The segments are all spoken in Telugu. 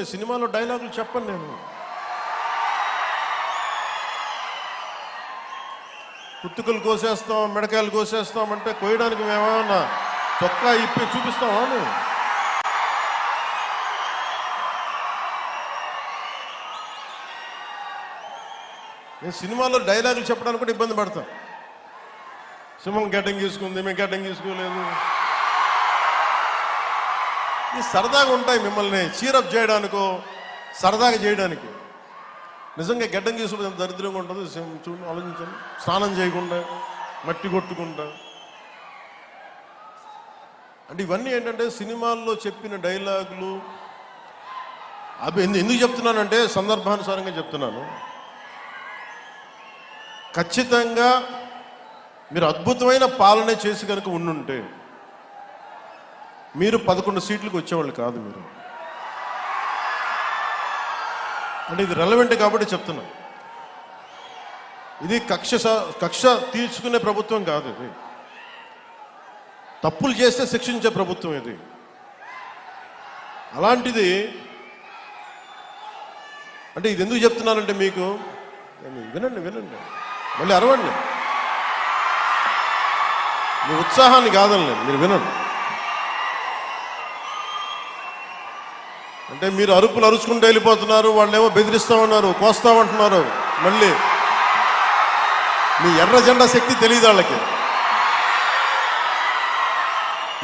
గుర్తుపెట్టుకోండి సినిమాలో డైలాగులు చెప్పను నేను. కుత్తుకలు కోసేస్తాం మిడకాయలు కోసేస్తాం అంటే కోయడానికి మేమేమన్నా చొక్కా ఇప్పి చూపిస్తామా నువ్వు నేను సినిమాలో డైలాగులు చెప్పడానికి కూడా ఇబ్బంది పడతాం. సింహం గడ్డం తీసుకుంది మేము గడ్డం తీసుకోలేదు ఇది సరదాగా ఉంటాయి మిమ్మల్ని చీరప్ చేయడానికో సరదాగా చేయడానికి. నిజంగా గడ్డం గీసుకుంటే దరిద్రంగా ఉంటుంది చూడండి ఆలోచించండి. స్నానం చేయకుండా మట్టి కొట్టుకుంటా. అంటే ఇవన్నీ ఏంటంటే సినిమాల్లో చెప్పిన డైలాగులు. అవి ఎందుకు చెప్తున్నానంటే సందర్భానుసారంగా చెప్తున్నాను. ఖచ్చితంగా మీరు అద్భుతమైన పాలన చేసి కనుక ఉండుంటే మీరు పదకొండు సీట్లకు వచ్చేవాళ్ళు కాదు మీరు. అంటే ఇది రెలవెంట్ కాబట్టి చెప్తున్నా. ఇది కక్ష కక్ష తీర్చుకునే ప్రభుత్వం కాదు ఇది. తప్పులు చేస్తే శిక్షించే ప్రభుత్వం ఇది. అలాంటిది అంటే ఇది ఎందుకు చెప్తున్నానంటే మీకు వినండి వినండి మళ్ళీ అరవండి. మీ ఉత్సాహాన్ని కాదండి మీరు వినండి. అంటే మీరు అరుపులు అరుచుకుంటూ వెళ్ళిపోతున్నారు వాళ్ళేమో బెదిరిస్తా ఉన్నారు కోస్తామంటున్నారు మళ్ళీ మీ ఎర్ర జెండా శక్తి తెలియదు వాళ్ళకి.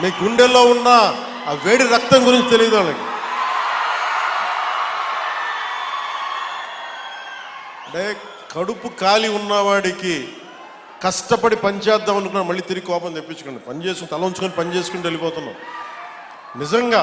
మీ గుండెల్లో ఉన్న ఆ వేడి రక్తం గురించి తెలియదు వాళ్ళకి. అంటే కడుపు కాలి ఉన్నవాడికి కష్టపడి పనిచేద్దాం అనుకున్నాను మళ్ళీ తిరిగి కోపం తెప్పించుకోండి పని చేసుకుని తల ఉంచుకొని పని చేసుకుంటూ వెళ్ళిపోతున్నాం. నిజంగా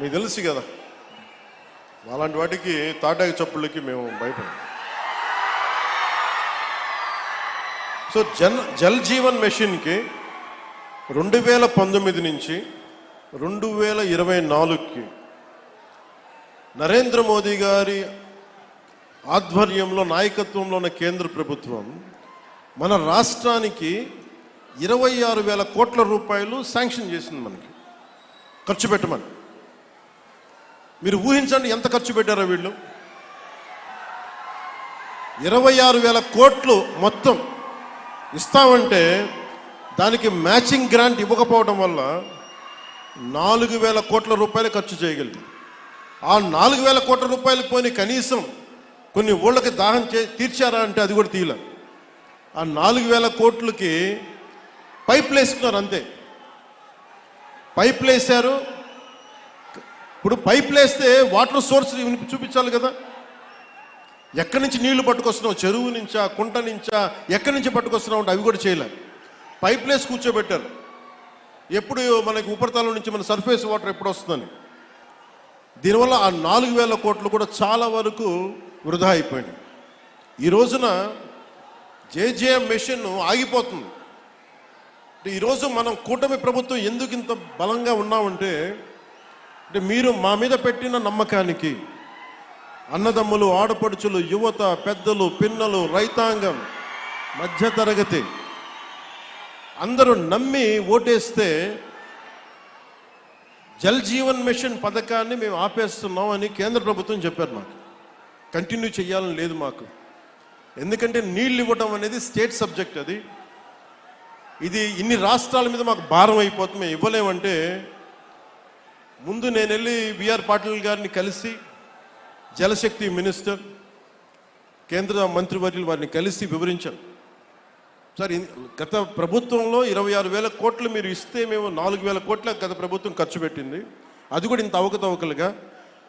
మీకు తెలుసు కదా అలాంటి వాటికి తాటాకి చప్పుళ్ళకి మేము భయపడం సో జన్ జల్ జీవన్ మెషిన్కి రెండు వేల పంతొమ్మిది నుంచి రెండు వేల ఇరవై నాలుగుకి నరేంద్ర మోదీ గారి ఆధ్వర్యంలో నాయకత్వంలో ఉన్న కేంద్ర ప్రభుత్వం మన రాష్ట్రానికి ఇరవై ఆరు వేల కోట్ల రూపాయలు శాంక్షన్ చేసింది మనకి. ఖర్చు పెట్టమని. మీరు ఊహించండి ఎంత ఖర్చు పెట్టారో వీళ్ళు? ఇరవై ఆరు వేల కోట్లు మొత్తం ఇస్తామంటే దానికి మ్యాచింగ్ గ్రాంట్ ఇవ్వకపోవడం వల్ల నాలుగు వేల కోట్ల రూపాయలు ఖర్చు చేయగలిగింది ఆ నాలుగు వేల కోట్ల రూపాయలు పోని కనీసం కొన్ని ఊళ్ళకి దాహం చే తీర్చారా అంటే అది కూడా తీయలే. ఆ నాలుగు వేల కోట్లకి పైప్లు వేసుకున్నారు అంతే. పైప్లు వేశారు ఇప్పుడు పైపులు వేస్తే వాటర్ సోర్స్ చూపించాలి కదా. ఎక్కడి నుంచి నీళ్ళు పట్టుకొస్తున్నావు? చెరువు నుంచా కుంట నుంచా ఎక్కడి నుంచి పట్టుకొస్తున్నావు అంటే అవి కూడా చేయలే. పైప్ కూర్చోబెట్టారు. ఎప్పుడు మనకి ఉపరితలం నుంచి మన సర్ఫేస్ వాటర్ ఎప్పుడు వస్తుందని. దీనివల్ల ఆ నాలుగు వేల కోట్లు కూడా చాలా వరకు వృధా అయిపోయింది ఈ రోజున జేజేఎం మెషిన్ ఆగిపోతుంది. ఈరోజు మనం కూటమి ప్రభుత్వం ఎందుకు ఇంత బలంగా ఉన్నామంటే అంటే మీరు మా మీద పెట్టిన నమ్మకానికి అన్నదమ్ములు ఆడపడుచులు యువత పెద్దలు పిన్నలు రైతాంగం మధ్యతరగతి అందరూ నమ్మి ఓటేస్తే జల్ జీవన్ మిషన్ పథకాన్ని మేము ఆపేస్తున్నాం అని కేంద్ర ప్రభుత్వం చెప్పారు మాకు. కంటిన్యూ చేయాలని లేదు మాకు. ఎందుకంటే నీళ్ళు ఇవ్వటం అనేది స్టేట్ సబ్జెక్ట్ అది. ఇది ఇన్ని రాష్ట్రాల మీద మాకు భారం అయిపోతుంది. మేము ఇవ్వలేమంటే ముందు నేను వెళ్ళి విఆర్ పాటిల్ గారిని కలిసి జలశక్తి మినిస్టర్ కేంద్ర మంత్రివర్యులు వారిని కలిసి వివరించాను సార్ గత ప్రభుత్వంలో ఇరవై ఆరు వేల కోట్లు మీరు ఇస్తే మేము నాలుగు వేల కోట్ల గత ప్రభుత్వం ఖర్చు పెట్టింది. అది కూడా ఇంత అవకతవకలుగా.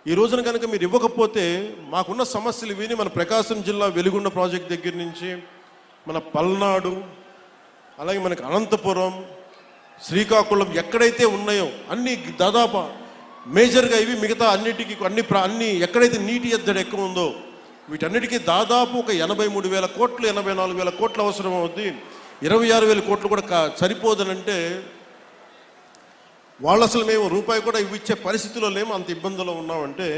ఈ రోజున కనుక మీరు ఇవ్వకపోతే మాకున్న సమస్యలు విని మన ప్రకాశం జిల్లా వెలుగున్న ప్రాజెక్ట్ దగ్గర నుంచి మన పల్నాడు అలాగే మనకి అనంతపురం శ్రీకాకుళం ఎక్కడైతే ఉన్నాయో అన్ని దాదాపు మేజర్గా ఇవి మిగతా అన్నిటికీ అన్ని ప్రా- అన్ని ఎక్కడైతే నీటి ఎద్దడి ఎక్కువ ఉందో వీటన్నిటికీ దాదాపు ఒక ఎనభై మూడు వేల కోట్లు ఎనభై నాలుగు వేల కోట్లు అవసరం అవుద్ది. ఇరవై ఆరు వేల కోట్లు కూడా కా సరిపోదనంటే వాళ్ళు అసలు మేము రూపాయి కూడా ఇవ్విచ్చే పరిస్థితిలో లేము అంత ఇబ్బందులో ఉన్నామంటే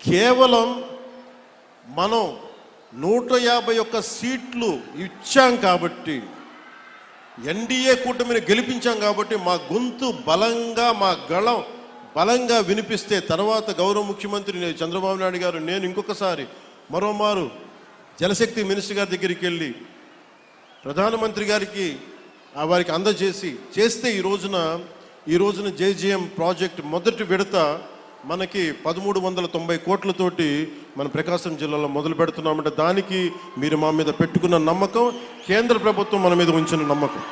కేవలం మనం నూట యాభై ఒక్క సీట్లు ఇచ్చాం కాబట్టి ఎన్డీఏ కూటమిని గెలిపించాం కాబట్టి మా గొంతు బలంగా మా గళం బలంగా వినిపిస్తే తర్వాత గౌరవ ముఖ్యమంత్రి చంద్రబాబు నాయుడు గారు నేను ఇంకొకసారి మరోమారు జలశక్తి మినిస్టర్ గారి దగ్గరికి వెళ్ళి ప్రధానమంత్రి గారికి ఆ వారికి అందజేసి చేస్తే ఈ రోజున ఈ రోజున జేజీఎం ప్రాజెక్ట్ మొదటి విడత మనకి పదమూడు వందల తొంభై కోట్లతోటి మన ప్రకాశం జిల్లాలో మొదలు పెడుతున్నామంటే దానికి మీరు మా మీద పెట్టుకున్న నమ్మకం కేంద్ర ప్రభుత్వం మన మీద ఉంచిన నమ్మకం.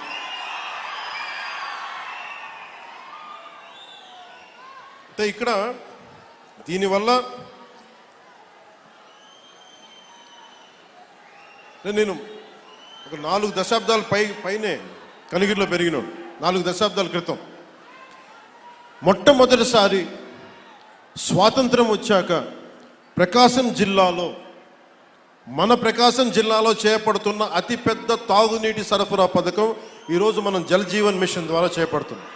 అయితే ఇక్కడ దీనివల్ల నేను ఒక నాలుగు దశాబ్దాల పై పైనే కనిగిరిలో పెరిగినాడు నాలుగు దశాబ్దాల క్రితం. మొట్టమొదటిసారి స్వాతంత్రం వచ్చాక ప్రకాశం జిల్లాలో మన ప్రకాశం జిల్లాలో చేపడుతున్న అతిపెద్ద తాగునీటి సరఫరా పథకం ఈరోజు మనం జల్ జీవన్ మిషన్ ద్వారా చేపడుతున్నాం.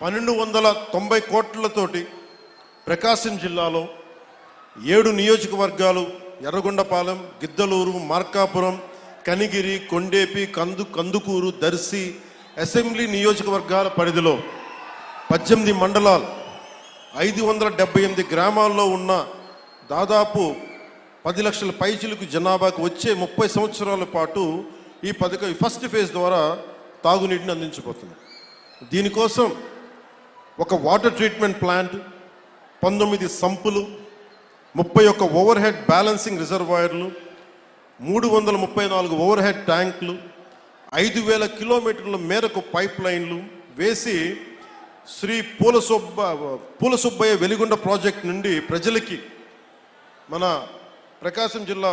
పన్నెండు వందల తొంభై కోట్లతోటి ప్రకాశం జిల్లాలో ఏడు నియోజకవర్గాలు ఎర్రగొండపాలెం గిద్దలూరు మార్కాపురం కనిగిరి కొండేపి కందు కందుకూరు దర్శి అసెంబ్లీ నియోజకవర్గాల పరిధిలో పద్దెనిమిది మండలాలు ఐదు వందల డెబ్బై ఎనిమిది గ్రామాల్లో ఉన్న దాదాపు పది లక్షల పైచిలకు జనాభాకు వచ్చే ముప్పై సంవత్సరాల పాటు ఈ పథకం ఫస్ట్ ఫేజ్ ద్వారా తాగునీటిని అందించబోతుంది. దీనికోసం ఒక వాటర్ ట్రీట్మెంట్ ప్లాంట్ పంతొమ్మిది సంపులు ముప్పై ఒక్క ఓవర్ హెడ్ బ్యాలెన్సింగ్ రిజర్వాయర్లు మూడు వందల ముప్పై నాలుగు ఓవర్ హెడ్ ట్యాంకులు ఐదు వేల కిలోమీటర్ల మేరకు పైప్ లైన్లు వేసి శ్రీ పూల సుబ్బ పూల సుబ్బయ్య వెలిగొండ ప్రాజెక్ట్ నుండి ప్రజలకి మన ప్రకాశం జిల్లా